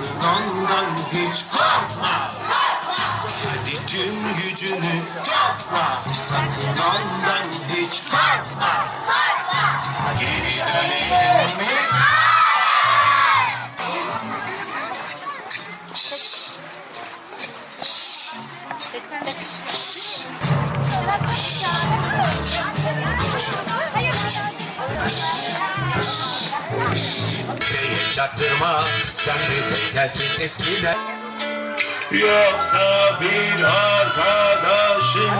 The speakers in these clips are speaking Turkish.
Yunan'dan hiç korkma. Hadi tüm gücünü topla. Sakınandan çaktırma. Sen de gelsin eskiden. Yoksa bir arkadaşın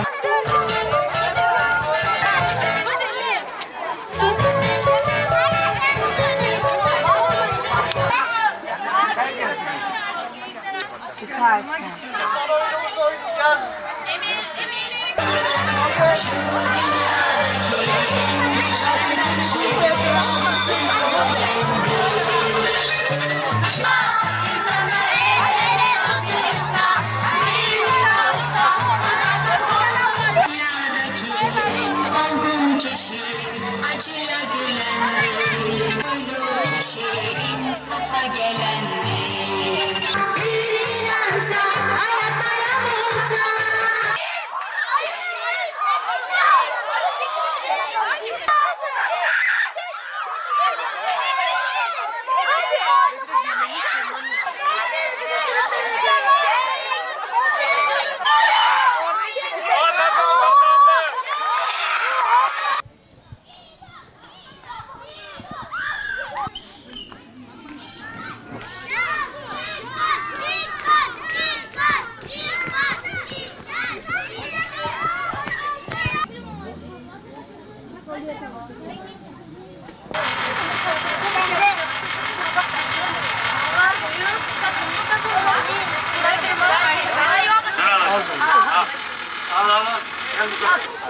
Dünyadaki insafa Thank you.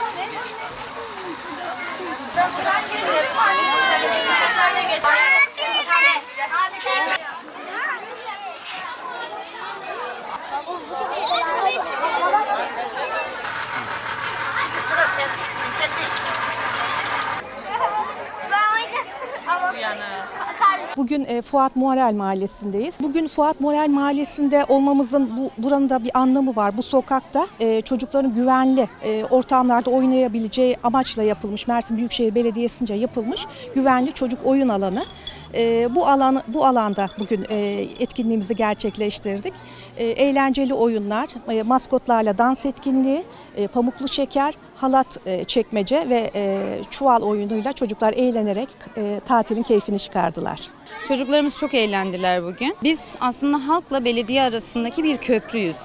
Bugün e, Fuat Morel Mahallesi'ndeyiz. Bugün Fuat Morel Mahallesi'nde olmamızın bu buranın da bir anlamı var. Bu sokakta e, çocukların güvenli e, ortamlarda oynayabileceği amaçla yapılmış. Mersin Büyükşehir Belediyesi'nce yapılmış güvenli çocuk oyun alanı. Bu alan bu alanda bugün etkinliğimizi gerçekleştirdik. Eğlenceli oyunlar, maskotlarla dans etkinliği, pamuklu şeker, halat e, çekmece ve e, çuval oyunuyla çocuklar eğlenerek e, tatilin keyfini çıkardılar. Çocuklarımız çok eğlendiler bugün. Biz aslında halkla belediye arasındaki bir köprüyüz.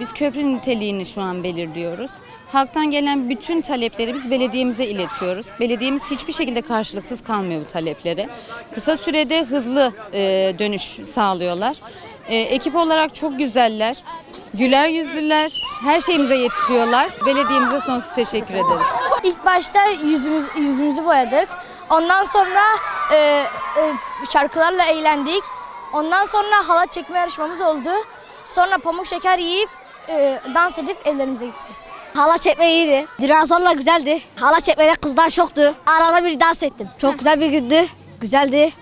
Biz köprü niteliğini şu an belirliyoruz. Halktan gelen bütün talepleri biz belediyemize iletiyoruz. Belediyemiz hiçbir şekilde karşılıksız kalmıyor bu taleplere. Kısa sürede hızlı dönüş sağlıyorlar. Ekip olarak çok güzeller, güler yüzlüler, her şeyimize yetişiyorlar. Belediyemize sonsuz teşekkür ederiz. İlk başta yüzümüz, yüzümüzü boyadık. Ondan sonra e, e, şarkılarla eğlendik. Ondan sonra halat çekme yarışmamız oldu. Sonra pamuk şeker yiyip e, dans edip evlerimize gideceğiz. Hala çekme iyiydi. Dinozorla güzeldi. Hala çekmede kızlar çoktu. Arada bir dans ettim. Çok güzel bir gündü. Güzeldi.